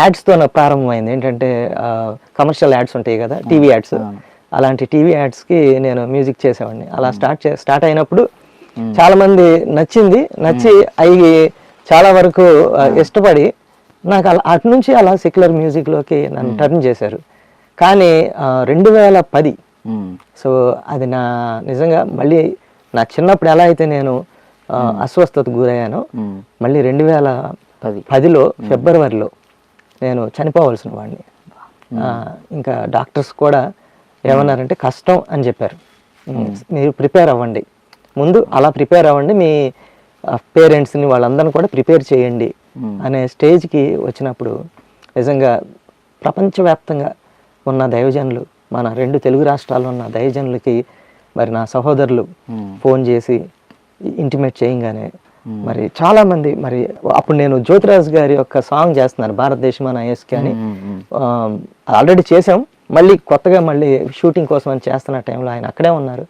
యాడ్స్తో నాకు ప్రారంభమైంది. ఏంటంటే కమర్షియల్ యాడ్స్ ఉంటాయి కదా టీవీ యాడ్స్. అలాంటి టీవీ యాడ్స్కి నేను మ్యూజిక్ చేసేవాడిని. అలా స్టార్ట్ చే స్టార్ట్ అయినప్పుడు చాలా మంది నచ్చింది. నచ్చి అవి చాలా వరకు ఇష్టపడి నాకు అలా అటు నుంచి అలా సెక్యులర్ మ్యూజిక్లోకి నన్ను టర్న్ చేశారు. కానీ రెండు వేల పది సో అది నా నిజంగా మళ్ళీ నా చిన్నప్పుడు ఎలా అయితే నేను అస్వస్థతకు గురయ్యానో మళ్ళీ రెండు వేల పది. పదిలో ఫిబ్రవరిలో నేను చనిపోవలసిన వాడిని. ఆ, ఇంకా డాక్టర్స్ కూడా ఏమన్నారంటే కష్టం అని చెప్పారు. మీరు ప్రిపేర్ అవ్వండి. ముందు అలా ప్రిపేర్ అవ్వండి మీ పేరెంట్స్ని వాళ్ళందరిని కూడా ప్రిపేర్ చేయండి అనే స్టేజ్కి వచ్చినప్పుడు నిజంగా ప్రపంచవ్యాప్తంగా ఉన్న దైవజనులు మన రెండు తెలుగు రాష్ట్రాల్లో ఉన్న దైవజనులకి మరి నా సహోదరులు ఫోన్ చేసి ఇంటిమేట్ చేయంగానే మరి చాలా మంది మరి అప్పుడు నేను జ్యోతిరాజ్ గారి యొక్క సాంగ్ చేస్తున్నాను భారతదేశం మన ఐఎస్కి అని. ఆల్రెడీ చేసాం మళ్ళీ కొత్తగా మళ్ళీ షూటింగ్ కోసం అని చేస్తున్న టైంలో ఆయన అక్కడే ఉన్నారు.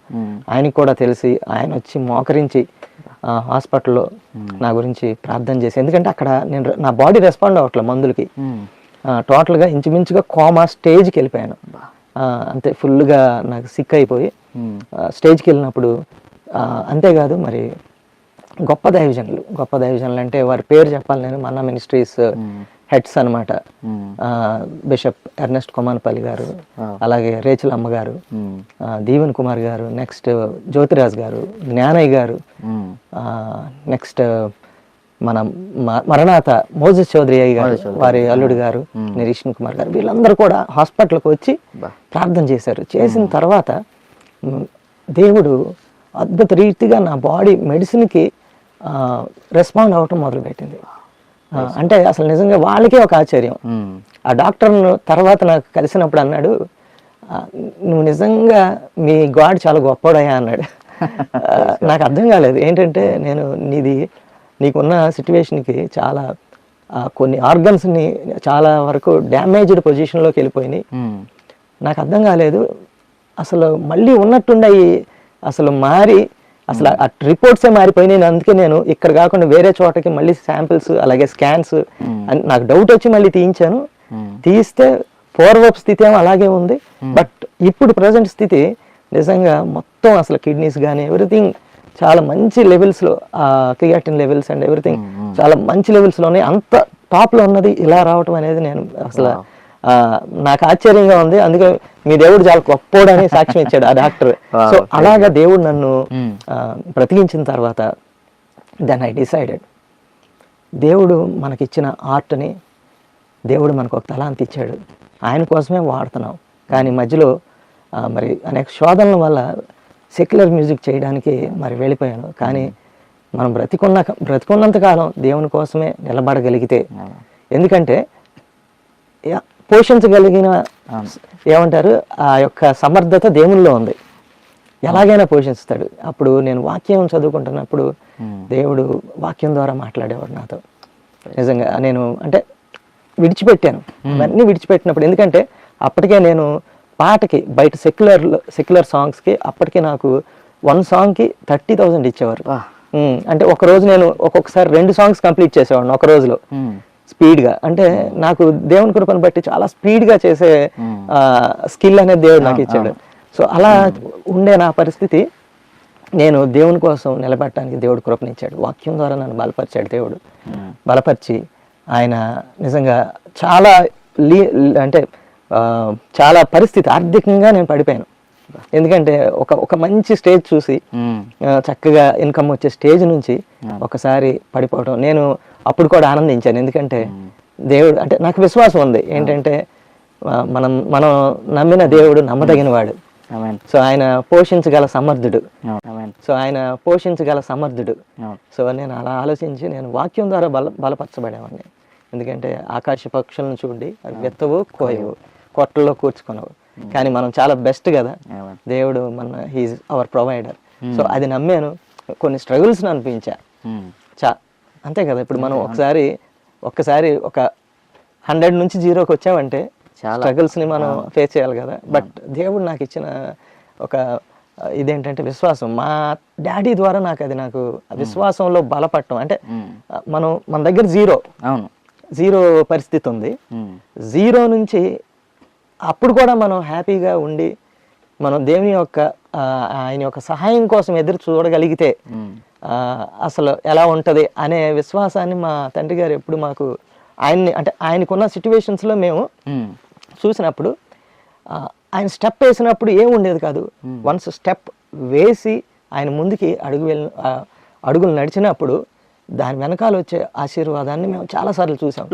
ఆయనకి కూడా తెలిసి ఆయన వచ్చి మోకరించి హాస్పిటల్లో నా గురించి ప్రార్థన చేసి ఎందుకంటే అక్కడ నేను నా బాడీ రెస్పాండ్ అవ్వట్లే మందులకి. టోటల్గా ఇంచుమించుగా కోమా స్టేజ్కి వెళ్ళిపోయాను. అంతే ఫుల్గా నాకు సిక్ అయిపోయి స్టేజ్కి వెళ్ళినప్పుడు అంతేకాదు మరి గొప్ప దైవజనులు. గొప్ప దైవజనులు అంటే వారి పేరు చెప్పాలి నేను మన్నా మినిస్ట్రీస్ హెడ్స్ అనమాట బిషప్ ఎర్నెస్ట్ కొమానపల్లి గారు. అలాగే రేచుల్ అమ్మ గారు దీవెన్ కుమార్ గారు నెక్స్ట్ జ్యోతిరాజ్ గారు జ్ఞానయ్య గారు నెక్స్ట్ మన మరణాత మోజస్ చౌదరి అయ్య గారు వారి అల్లుడు గారు నిరీక్షణ్ కుమార్ గారు వీళ్ళందరూ కూడా హాస్పిటల్కి వచ్చి. ప్రార్థన చేశారు. చేసిన తర్వాత దేవుడు అద్భుత రీతిగా నా బాడీ మెడిసిన్కి రెస్పాండ్ అవ్వటం మొదలుపెట్టింది. అంటే అసలు నిజంగా వాళ్ళకే ఒక ఆశ్చర్యం. ఉమ్, ఆ డాక్టర్ను తర్వాత నాకు కలిసినప్పుడు అన్నాడు "ఆ, నువ్వు నిజంగా మీ గాడ్ చాలా గొప్పడయ్యా అన్నాడు. నాకు అర్థం కాలేదు. ఏంటంటే నేను నీది నీకున్న సిచ్యువేషన్కి చాలా కొన్ని ఆర్గన్స్ని చాలా వరకు డ్యామేజ్డ్ పొజిషన్లోకి వెళ్ళిపోయినాయి. ఉమ్, నాకు అర్థం కాలేదు. అసలు మళ్ళీ ఉన్నట్టుండి అసలు మారి అసలు ఆ రిపోర్ట్సే మారిపోయినాయి. అందుకే నేను ఇక్కడ కాకుండా వేరే చోటకి మళ్ళీ శాంపిల్స్ అలాగే స్కాన్స్ నాకు డౌట్ వచ్చి మళ్ళీ తీయించాను. ఉమ్, తీస్తే పూర్వపు స్థితి ఏమో అలాగే ఉంది. బట్ ఇప్పుడు ప్రజెంట్ స్థితి నిజంగా మొత్తం అసలు కిడ్నీస్ కానీ ఎవ్రీథింగ్ చాలా మంచి లెవెల్స్లో క్రియాటిన్ లెవెల్స్ అండ్ ఎవ్రీథింగ్ చాలా మంచి లెవెల్స్లో ఉన్నాయి అంత టాప్లో ఉన్నది. ఇలా రావటం అనేది నేను అసలు నాకు ఆశ్చర్యంగా ఉంది. అందుకే మీ దేవుడు చాలా గొప్పోడు అని సాక్ష్యం ఇచ్చాడు ఆ డాక్టర్. సో అలాగా దేవుడు నన్ను Hmm. బ్రతికించిన తర్వాత దెన్ ఐ డిసైడెడ్ దేవుడు మనకిచ్చిన ఆర్ట్ని దేవుడు మనకు ఒక తలాంతి ఇచ్చాడు. ఆయన కోసమే వాడుతున్నాం. కానీ మధ్యలో మరి అనేక శోధనల వల్ల సెక్యులర్ మ్యూజిక్ చేయడానికి మరి వెళ్ళిపోయాను. కానీ మనం బ్రతికున్న బ్రతికున్నంత కాలం దేవుని కోసమే నిలబడగలిగితే ఎందుకంటే యా- పోషించగలిగిన ఏమంటారు? ఆ యొక్క సమర్థత దేవునిలో ఉంది. ఎలాగైనా పోషిస్తాడు. అప్పుడు నేను వాక్యం చదువుకుంటున్నప్పుడు దేవుడు వాక్యం ద్వారా మాట్లాడేవాడు నాతో. నిజంగా నేను అంటే విడిచిపెట్టాను. అవన్నీ విడిచిపెట్టినప్పుడు ఎందుకంటే అప్పటికే నేను పాటకి బయట సెక్యులర్ సెక్యులర్ సాంగ్స్కి అప్పటికే నాకు వన్ సాంగ్కి థర్టీ థౌజండ్ ఇచ్చేవారు. అంటే ఒక రోజు నేను ఒక్కొక్కసారి రెండు సాంగ్స్ కంప్లీట్ చేసేవాడిని ఒక రోజులో. స్పీడ్గా. అంటే నాకు దేవుని కృపను బట్టి చాలా స్పీడ్గా చేసే స్కిల్ అనేది దేవుడు నాకు ఇచ్చాడు. సో అలా ఉండే నా పరిస్థితి. నేను దేవుని కోసం నిలబెట్టడానికి దేవుడు కృపనిచ్చాడు. వాక్యం ద్వారా నన్ను బలపరిచాడు దేవుడు. బలపరిచి ఆయన నిజంగా చాలా లీ అంటే చాలా పరిస్థితి ఆర్థికంగా నేను పడిపోయాను. ఎందుకంటే ఒక ఒక మంచి స్టేజ్ చూసి చక్కగా ఇన్కమ్ వచ్చే స్టేజ్ నుంచి ఒకసారి పడిపోవడం నేను అప్పుడు కూడా ఆనందించాను. ఎందుకంటే దేవుడు అంటే నాకు విశ్వాసం ఉంది. ఏంటంటే మనం మనం నమ్మిన దేవుడు నమ్మదగిన వాడు. ఆమేన్. సో ఆయన పోషించగల సమర్థుడు. సో ఆయన పోషించగల సమర్థుడు. సో నేను అలా ఆలోచించి నేను వాక్యం ద్వారా బల బలపరచబడేవాడిని. ఎందుకంటే ఆకాశ పక్షులను చూడండి అవి వెత్తవు కోయవు కొట్టల్లో కూర్చుకునవు. కానీ మనం చాలా బెస్ట్ కదా. దేవుడు మన హీజ్ అవర్ ప్రొవైడర్. సో అది నమ్మాను. కొన్ని స్ట్రగుల్స్ అనిపించా. చా అంతే కదా ఇప్పుడు మనం ఒకసారి ఒక్కసారి ఒక హండ్రెడ్ నుంచి జీరోకి వచ్చామంటే చాలా. స్ట్రగుల్స్ని మనం ఫేస్ చేయాలి కదా. బట్ దేవుడు నాకు ఇచ్చిన ఒక ఇదేంటంటే విశ్వాసం. మా డాడీ ద్వారా నాకు అది నాకు విశ్వాసంలో బలపడటం అంటే మనం మన దగ్గర జీరో. అవును. జీరో పరిస్థితి ఉంది. జీరో నుంచి అప్పుడు కూడా మనం హ్యాపీగా ఉండి మనం దేవుని యొక్క ఆయన యొక్క సహాయం కోసం ఎదురు చూడగలిగితే అసలు ఎలా ఉంటుంది అనే విశ్వాసాన్ని మా తండ్రి గారు ఎప్పుడు మాకు ఆయన్ని అంటే ఆయనకున్న సిచ్యువేషన్స్లో మేము. చూసినప్పుడు ఆయన స్టెప్ వేసినప్పుడు ఏం ఉండేది కాదు. వన్స్ స్టెప్ వేసి ఆయన ముందుకి అడుగు వెళ్ళి అడుగులు నడిచినప్పుడు దాని వెనకాల వచ్చే ఆశీర్వాదాన్ని మేము చాలాసార్లు చూసాం.